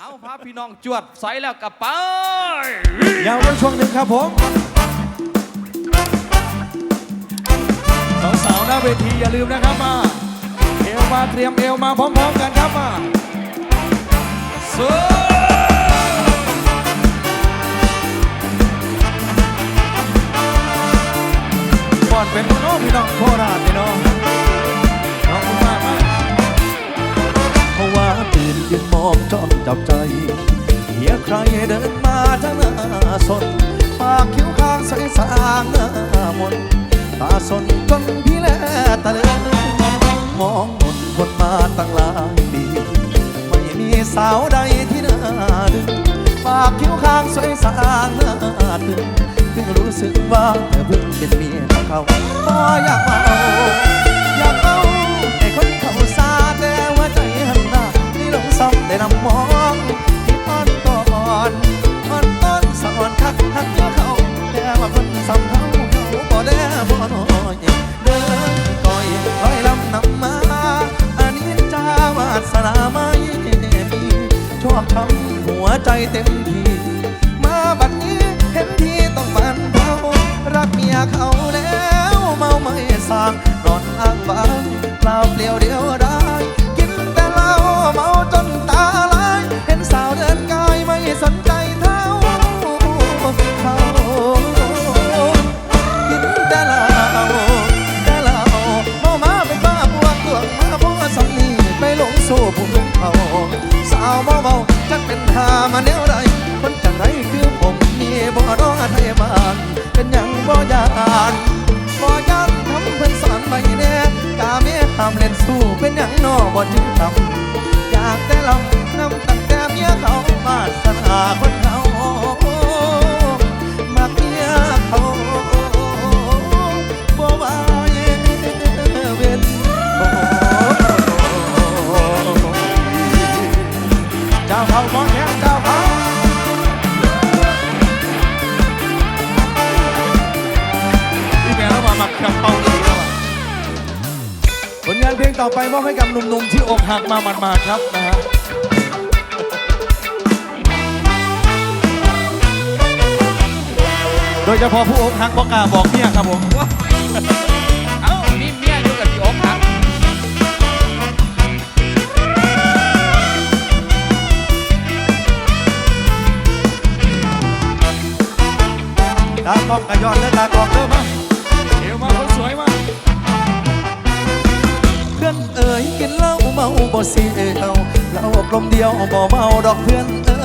เอาพาพี่น้องจวดใส่แล้วกลับไปยาวไว้ช่วงหนึ่งครับผมสาวๆหน้าเวทีอย่าลืมนะครับมาเอวมาเตรียมเอวมาพร้อมๆกันครับมาสู้ก่อนเป็นพี่น้องพี่น้องโคราชพี่น้อง ยืนมองจ้องจับใจเหียใครเดินมาทางหน้าสนปากคิ้วข้างใสสางหน้ามนตาสนจนพี่แลตะเลือนมองหมดคนมาตั้งหลายปีไม่มีสาวใดที่น่าดึงปากคิ้วข้างสวยสางหน้าตึงเพิ่งรู้สึกว่าเธอเพิ่งเป็นเมียของเขาบ่อยากเอาอยากเอา ที่หลงซ้ำได้นำมองที่อ่อนก่อนอ่อนต้นสอนคักหักเยอะเขาแต่ว่าคนซ้ำเขาเขาบ่ได้บ่น้อยเดินก่อยลอยลำนำมาอันนี้จ้าวาสนาไม่มีชอบทำหัวใจเต็มที่มาบัดนี้เห็นทีต้องมันเผารักเมียเขาแล้วเมาไม่สางนอนอ้างว้างเปล่าเปลี่ยวเดียว บ่ยานบ่ยานทำเพิ่นสอนไปแน่กาเมียทำเล่นสู้เป็นหยังนอบ่จึงทำอยากแต่ลำนำตั้งแต่เมียเขามาสนาคนเขา ไปมอบให้กับหนุ่มๆที่อกหักมาหมาดๆครับนะฮะโดยเฉพาะผู้อกหักบอกกล้าบอกเมียครับผมเอ้ามีเมียอยู่กับที่อกหักตากล้องกระยอนและตากล้องเริ่มมาเอวมาคนสวยมา เพื่อนเอ๋ยกินเหล้าเมาบ่เสียวเหล้ากลมเดียวบ่เมาดอกเพื่อนเอ๋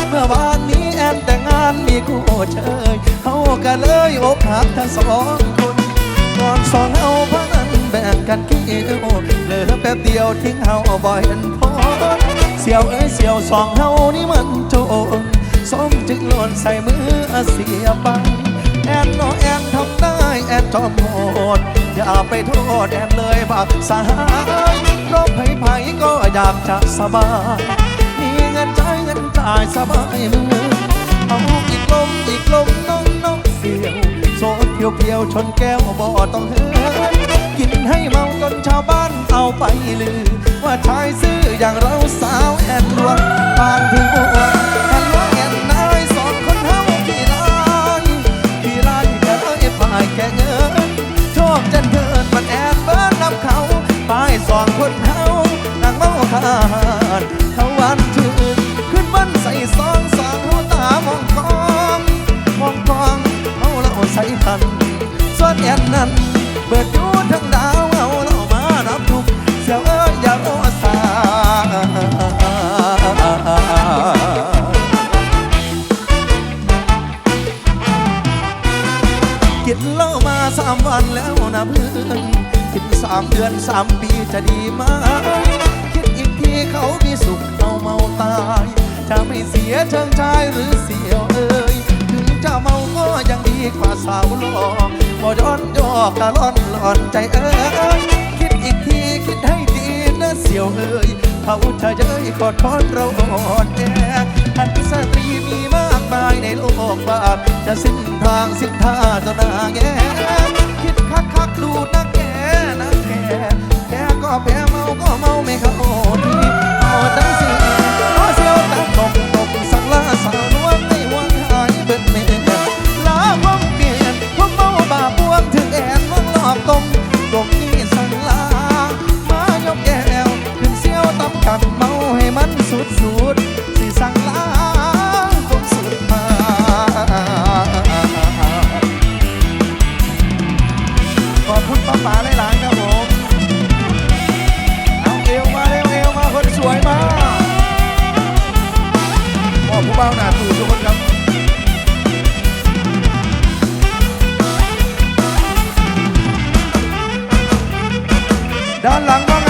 ยเมื่อวานนี้แอนแต่งงานมีคู่เชยเขาก็เลยอกหักทั้งสองคนก่อนสองเฮาพันแบ่งกันขี้ยวเหลือแป๊บเดียวทิ้งเฮาบ่เห็นพ้นเสี่ยวเอ้ยเสี่ยวสองเฮานี่มันโจรสมจึงหล่นใส่มือเสียบังแอนนอน ได้แอนจอมโหดอย่าไปโทษแอนเลยบักสหายเพราะไผไผก็อยากจะสบาย มีเงินใช้เงินจ่ายสบายมือเอาอีกลมอีกลมน้องน้องเสียวโซดเพียวเพียวชนแก้วบ่ต้องเฮ้ยกินให้เมาจนชาวบ้านเอาไปลือ ว่าชายซื่ออย่างเราสาวแอนลวงปาดึงบั ดือนสามปีจะดีไหมคิดอีกทีเขามีสุขเอาเมาตาย จะไม่เสียเชิงชายหรือเสียวเอ่ยถึงจะเมาก็ยังดีกว่าสาวหล่อบ่ย้อนยอกกะล่อนหลอนใจเอ้ยคิดอีกทีคิดให้ดีนะเสียวเอ่ยเขาจะเย้ยขอทอนเราอ่อนแอท่านสตรีมีมากมายในโลกบาปจะสิ้นทางสิ้นท่าจนหน้าแงคิดคักคักดูนะแก ก็แพ้เมาก็เมาไม่เข้าที langón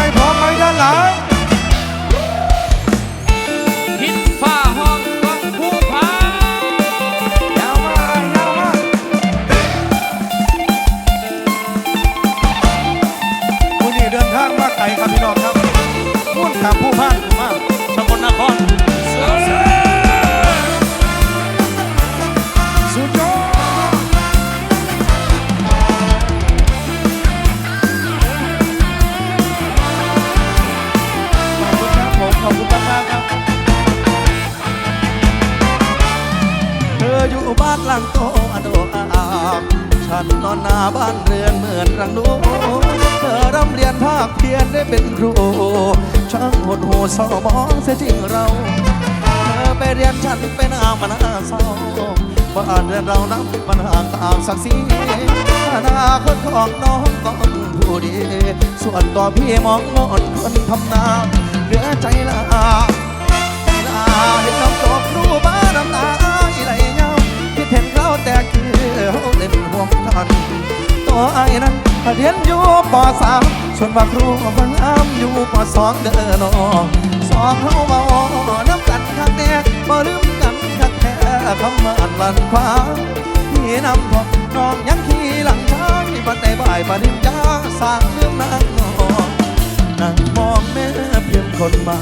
นูเธอร่ำเรียนภาคเพียรได้เป็นครู ช่างหดหูเศร้ามองเสียจริงเรา เธอไปเรียนฉันไปหน้ามันหน้าเศร้าบ้านเรือนเรานั้นมันห่างต่างศักดิ์ศรีอนาคตของน้องต้องผู้ดี ส่วนตัวพี่มองงอนคนทำนาเหลือใจละลาเห็นน้องจบรู้บ้านน้ำตาไหลเงาคิดเห็นเขาแต่คือเขาเล่นห่วงทัน ไอ้นั้นเรียนอยู่ปสามส่วนว่าครูฟังอ้ำอยู่ปสองเด้อน้องสองเขาเบาน้ำกันคักแน่บ่ลืมกันคักแท้คำมันลันควาพี่นำพอน้องยังขี่หลังช้างปัดแต่บ่ายปริญญาสร้างเรื่องนางนองนั่งมองแม่เพียงคนใหม่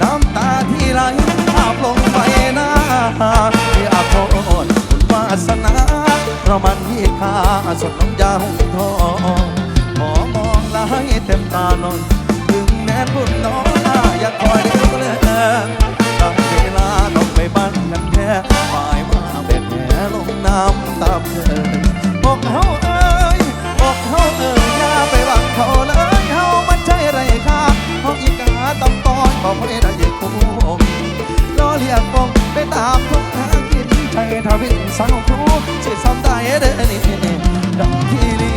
น้ำตาที่ไหลอาบลงไปหน้าอาโทษบุญวาสนา รามันมีค่าสดน้ำยาหุ่ทองขอมองลายเต็มตาหน่อยถึงแม้บุญน้อยอยากคอยเดียวเลยตั้งเวลาต้องไปบ้านกันแค่ปลายมาแบบแผลลงน้ำตามเคยอกเฮาเอ้ยอกเฮาเอ้ยอย่าไปหวังเขาเลยเฮามันใช่ไรค่าเฮาอีกาต้องตอนบอกไม่ได้คู่ล้อเลียกปองไปตามทุกหากิน ใจทวินสาวครูสิซ้ำได้เด้อนี่ดอกทีลี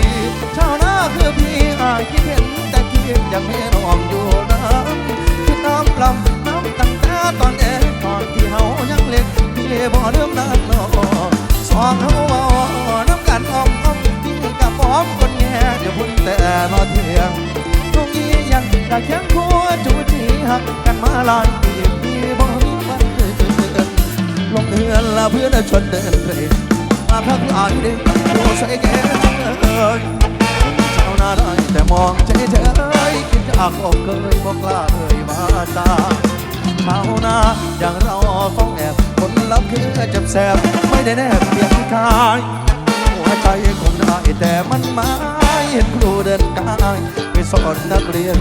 ชาวนาคือพี่อาคิดเห็นแต่คิดอยากให้น้องอยู่น้ำคิดน้ำลำน้ำตั้งแต่ตอนเด็กตอนที่เฮายังเล็กพี่บ่เริ่มนั้นน้องสองเฮาเว้าน้ำกันอ้อมอ้อมพี่กับพร้อมคนแง่เดี๋ยวพุ่นแต่นอเที่ยงตรงนี้ยังได้เคียงคู่จูจีหักกันมาหลายปีมีบ่มี ลงเรือนละเพื่อนชนเดินเตรมาพักหลายเด็กโอ้ใส่แก่เอ้ยชาวนาได้แต่มองเฉยเฉยคิดจากอกเคยบอกกล้าเอ่ยมาจาชาวนาอย่างเราฟ้องแอบคนรับคือเจ็บแสบไม่ได้แนบเพียงกายหัวใจคงได้แต่มันไม่เห็นครูเดินกายไปสอนนักเรียน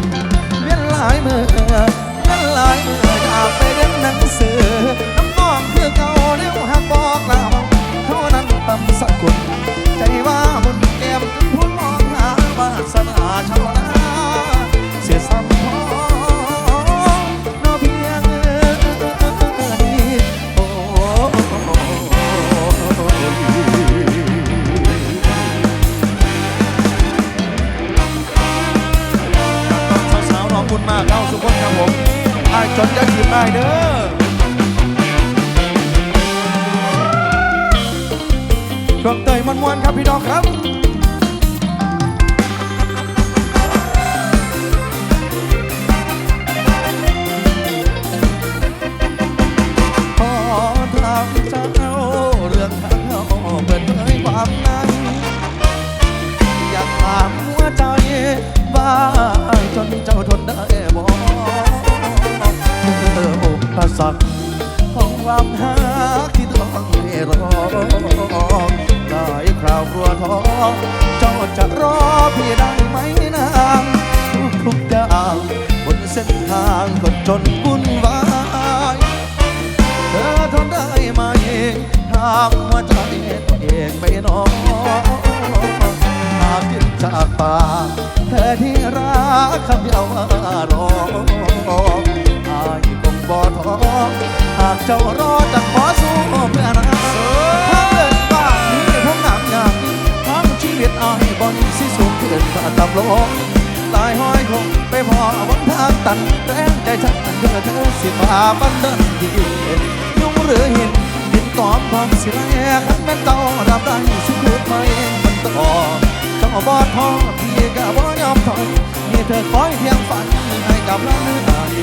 เวียนหลายมือเวียนหลายมืออยากไปเรียนหนังสือ ลำสกุลใจว่าบุญแก้มจนพูดมองหาวาสนาชาวนาเสียซ้ำพอเนอเพียงนี้โอ้สาวๆน้องบุญมากเข้าสุขคนครับผมไอ้จนจะขึ้นได้เด้อ ช่วงเตยมันๆครับพี่น้องครับขอถามเจ้าเรื่องทางเราเปิดเผยความในอยากถามหัวใจว่าจนเจ้าทนได้บอออุปสรรคของความหาที่ต้องเร่รอได้คราวกลัวท้อเจ้าจะรอพี่ได้ไหมนางทุกทุกๆอย่างบนเส้นทางก็จนวุ่นวายเธอทนได้ไหมทางหัวใจตัวเองไม่น้อยหากขึ้นจากปากเธอที่รักคำเดียวว่ารออายคงบ่ท้อหากเจ้ารอจะขอสู้เพื่อนาเกิดว่า บนสิสูงขึ้นกระตับลงตายห้อยคงไปพอวันทางตันแรงใจฉันเพื่อเธอสิมาบันเดินดียุ่งหรือเหินดินตอบความสีแย่ขันแม่นเต่อรับได้สิพูดไม่มันต่อเจ้าบ่ท้อพี่ก็บ่ยอมถอยมีเธอคอยเพียงฝันให้กับเราเนื้อดี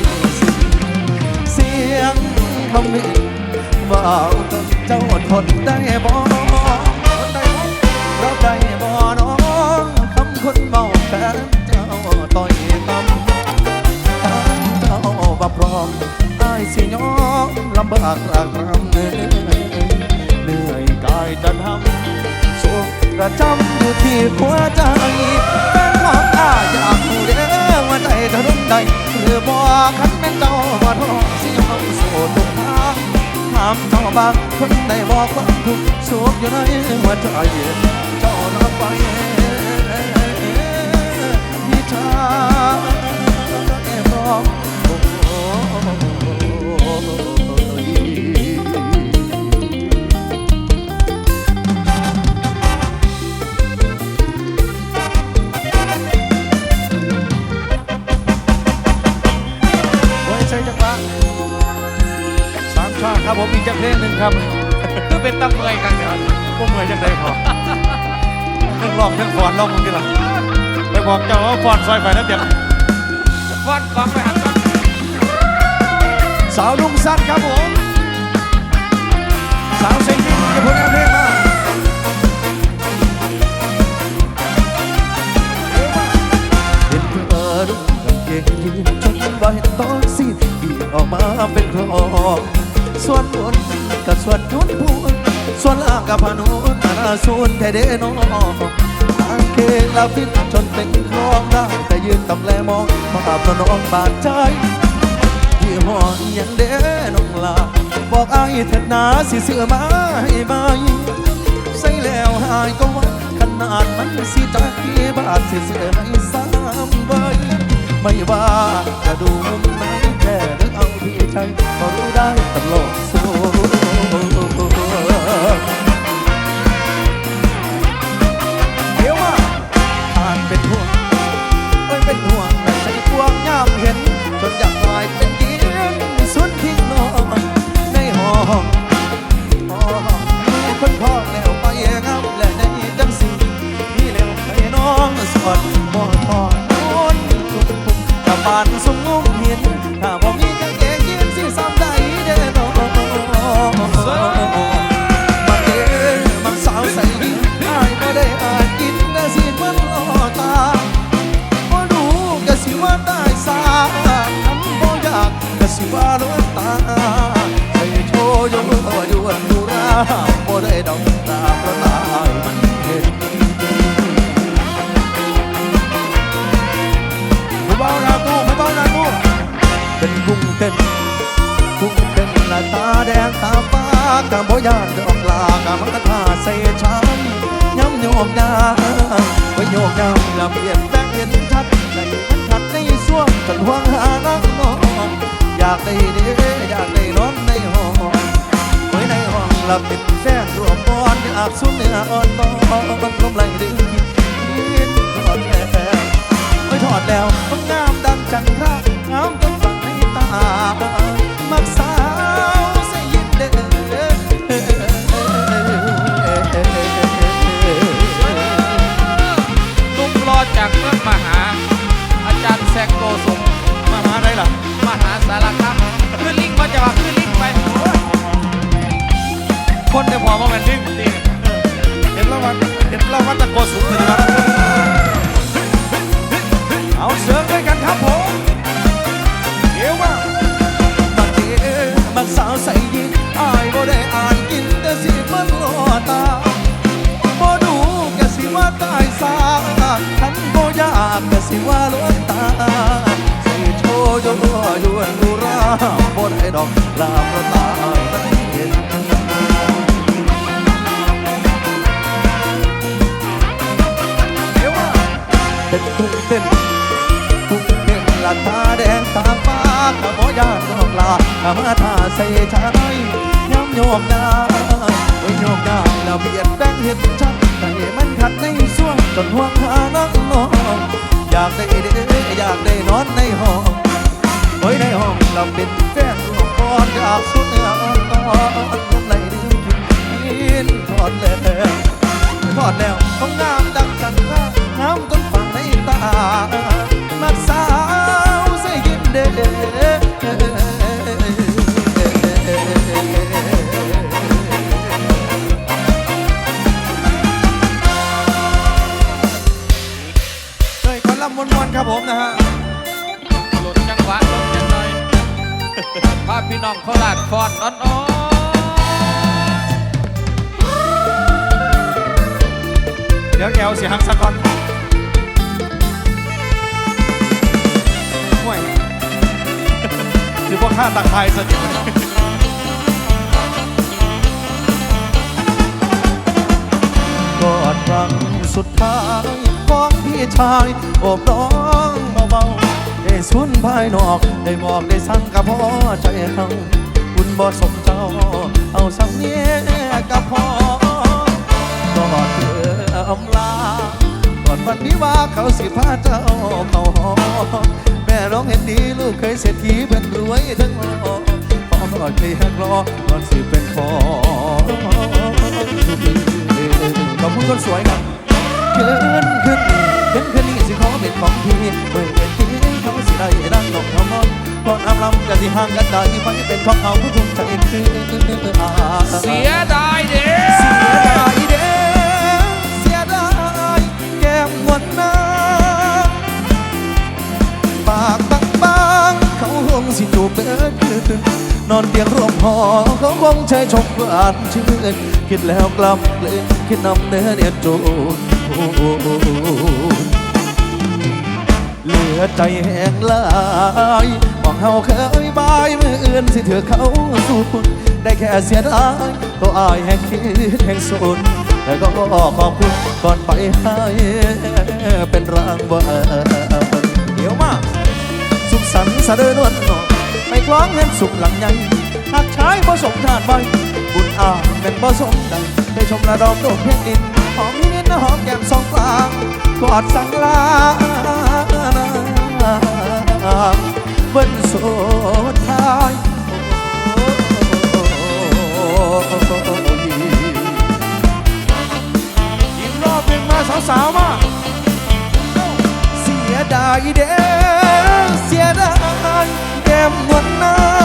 เสียงคำวินว่าจนเจ้าอดทนได้บ่ทนได้บ่รับได้ พร้อมอายสิยอมลำบากรากรำเหนื่อยกายจะทำสุขประจำอยู่ที่หัวใจแฟนของอาอยากรู้เด้อว่าใจเธอรุ่นใดหรือบ่คันแม่นเจ้าบ่าท้องสิยอมโสู้ทุกทางถามเจ้าบางคนได้บอกความทุกข์โศกอยู่ในหัวใจ อาสูนแท้เดนองกางเกงลาฟิตจนเป็นคลองได้แต่ยืนตำแลมองมาอาบน้องบาดใจยี่ห้ออหยังเด้น้องลาบอกอายเถิดนาสิเสื้อมาให้ไหมใส่แล้วหายก็ว่าขนาดมันสิจักกี่บาทสิเสื้อให้สามใบไม่ว่าจะดูมุมไหนแค่นึกเอาพี่ใจก็รู้ได้ตลอดสู้ ตาใส่โชว์อยู่อยู่อันดูราบ่ได้ดอกตาเพราะตายมันเห็นไม่เบาหนาตู้ไม่เบาหนาตู้เป็นกุ้งเต้นกุ้งเต้นหน้าตาแดงตาฟ้ากะบ่ยานดอกลากะมันก็ท่าใส่ช้ำย้ำโยกยาไว้โยกยามละเปลี่ยนแปลงเห็นชัดใจมันขัดในส่วงจนห่วงหานักนองากได้เด้อยากได้นอนในห้องไว้ในห้องหลับเป็นแฟนรวมบอนอยากสุ่มเนื้ออ่อนตอนลมไหลดึงยิถอดแล้วไม่ถอดแล้วต้องงามดังจันทราิว่าลวงตาใส่โชว์อยู่อยู่อันดูราบ่ได้ดอกลาเพระตาได้เห็นเอวมาเป็นกุ้งเต้นกุ้งเต้นละตาแดงตาฟ้าขะบ่ยานดอกลาขมาทาใส่ชายย้ำโยกดาไว้โยกดาแล้วเบียดแบงเห็นชัดแต่มันขัดในส่วงจนห่วงหานักนอง อยากได้เด้อยากได้นอนในห้องไว้ในห้องเราเป็นแฟนรวมก่อนอยากสุดเนื้ออ่อนตอนลมไหลดึงกินทอดแล้วทอดแล้วต้องงามดังจันทร ตักไทยสนิกอดรังสุดท้ายของพี่ชายอบน้องเบาๆได้สุนภายนอก ได้บอกได้สั่งกับพ่อใจหัาคุณบ่สมเจ้า เอาสัำเนียกับพ่อกอดเธออำลา วันนี้ว่าเขาสิพาเจ้าเขาหอแม่ร้องเห็นดีลูกเคยเศรษฐีเป็นรวยทั้งหอพ่อก็เคยหักรอก่อนสิเป็นพ่อขอบคุณคนสวยครับขึ้นขึ้นขึ้นขึ้นนี่สิขอเป็นของพี่เมื่อเห็นที่เขาสิได้ดังนกเขานอนก่อนอำลำจะสิห่างกันได้ไปเป็นของเขาผู้ทุ่มใจคืออา สียงร่มหอเขาคงใช้ชมหวานชื่นคิดแล้วกลับเลยคิดนำเนื้อเนี่ยจูเหลือใจแห้งลายมองเฮาเคยบายมืออื่นสิเถือเขาสู้ได้แค่เสียดายตัวอายแห่งคิดแห่งสนแต่ก็ขอบคุณก่อนไปให้เป็นรางวัลเดี๋ยวมาสุขสันต์สะเดินวันนอไม่คล้องเงินสุขหลังใหญ่ หากใช้ผสมทานไว้บุญอาเป็นผสมดังได้ชมระดอมโดดเพียงดินหอมนิดหอมแก้มสองกลางกอดสังลาเบิ้นโสดทายอีกรอบหนึ่งมาสาวๆมาเสียดายเด้อเสียดายแก้มนวลนา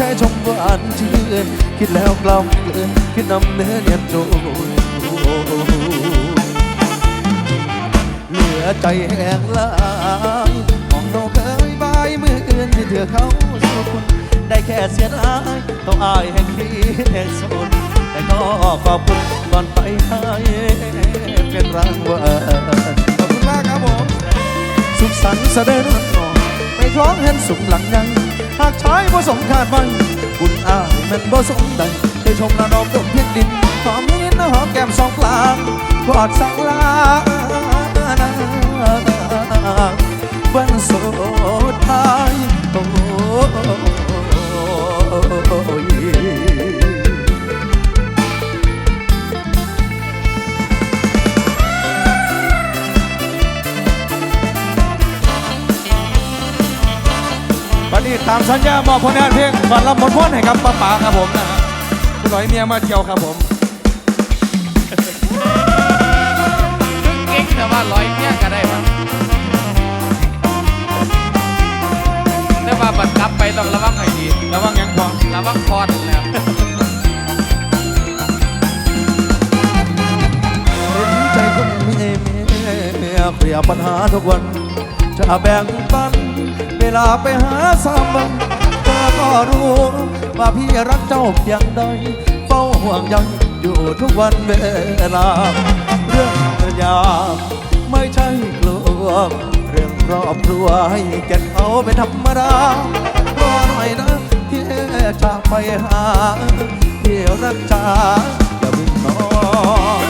ใช้ชมหวานชื่นคิดแล้วกล่อมเกินคิดนำเนื้อเนียนโจเหลือใจแห้งลายมองเราเคยบายมืออื่นที่เธอเขาสู้คุณได้แค่เสียดายต้องอายแห่งคิดแห่งสนแต่ก็ขอบคุณก่อนไปให้เป็นรางวัลขอบคุณมากครับผม สุขสันต์เสด็จนอนไม่คล้องเห็นสุขหลังใหญ่ หากใช้บ่สมคาดไว้บุญอายมันบ่สมใดเคยชมระดมดมเพียงดินหอมนินหอมแก้มสองกลางกอดสังลาวันสุดท้ายโอ้ามสัญญามอบผลงานเพลงวันละหมดพ้นให้กับป้าป๋าครับผมนะฮะคุณหน่อยเมียมาเที่ยวครับผมเก่งแต่ว่าลอยเมียก็ได้มั้งแต่ว่าบัดกลับไปต้องระวังให้ดีระวังยังพอระวังพอดแล้วเห็นใจคนมีเมียเคลียร์ปัญหาทุกวันจะแบ่งปันเว ลาไปหาสามันเธอก็รู้ว่าพี่รักเจ้าเพียงใดเฝ้าห่วงใยอยู่ทุกวันเวลา เรื่องยามไม่ใช่กลัวเรื่องครอบครัวให้แก่เขาเป็นธรรมดารอหน่อยนะที่จะไปหาเที่รักษาอย่าเพิ่งนอย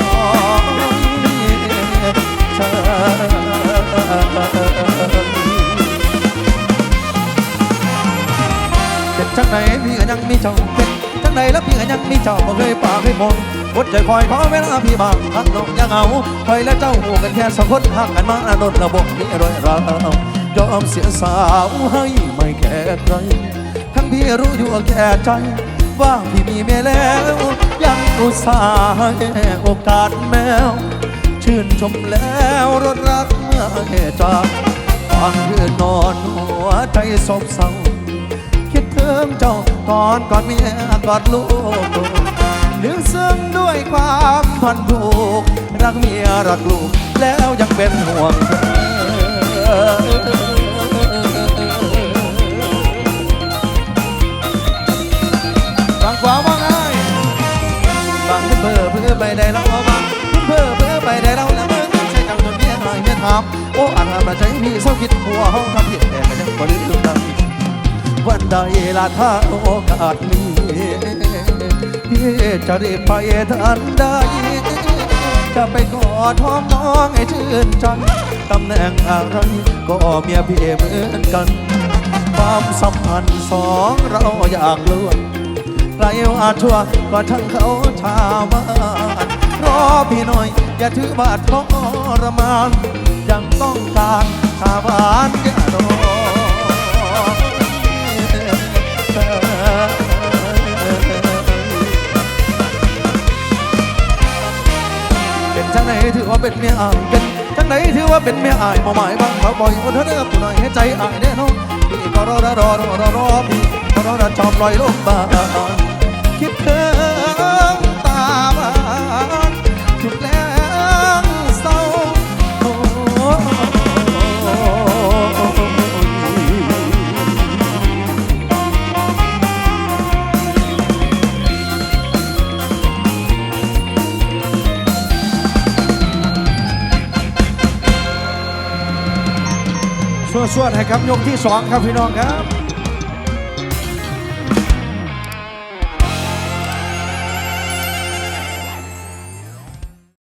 เป็นจังไหนพี่ก็ยังมีเจ้าเป็นจังไหนแล้วพี่ก็ยังมีเจ้าบ่เคยปากเคยมนอดใจคอยขอเวลาพี่บางพักลงยังเอาคอยและเจ้าหูกันแค่สองคนห่างกันมาโดนระบบนี้รอยราวยอมเสียสาวให้ไม่แค่ใครทั้งพี่รู้อยู่แก่ใจว่าพี่มีเมียแล้วยังอุตส่าห์ให้โอกาสแมว ชื่นชมแล้วรถรักเมื่อเหตุจากตอนคืนนอนหัวใจโศกเศร้า งเจ้าก่อนก่อนเมียกอดลูกลึกซึ้งด้วยความพันผูก รักเมียรักลูก แล้วยังเป็นห่วงเธอฟังขวาว่าไงบางเพื่อเพื่อไปได้แล้วบางเพื่อเพื่อไปได้แล้วแล้วมึงใช้จังจนเมียหายเมียถามโอ้อาจทำใจพี่เศร้าคิดหัวห้องทำผิดแต่ก็ยังบ่ลืมได้ วันใดละถ้าโอกาสมีพี่จะรีบไปทันใดจะไปกอดหอมน้องให้ชื่นใจตำแหน่งอะไรก็เมียพี่เหมือนกัน ความสัมพันธ์สองเราอยากล้วนใครว่าชั่วก็ทั้งเขาชาวบ้านรอพี่หน่อย อย่าถือว่าทรมานยังต้องการชาวบ้านอย่ารอ เป็นจังไหนถือว่าเป็นเมียอายเป็นจังไหนถือว่าเป็นเมียอายมาหมายบางเขาบ่อยคนเธอเด้อผู้หน่อยให้ใจอายแน่นอนพี่ก็รอรอรอรอรอรอพี่ก็รอรอจอมลอยลมบาคิดเธอ สวดให้ครับยกที่สองครับพี่น้องครับ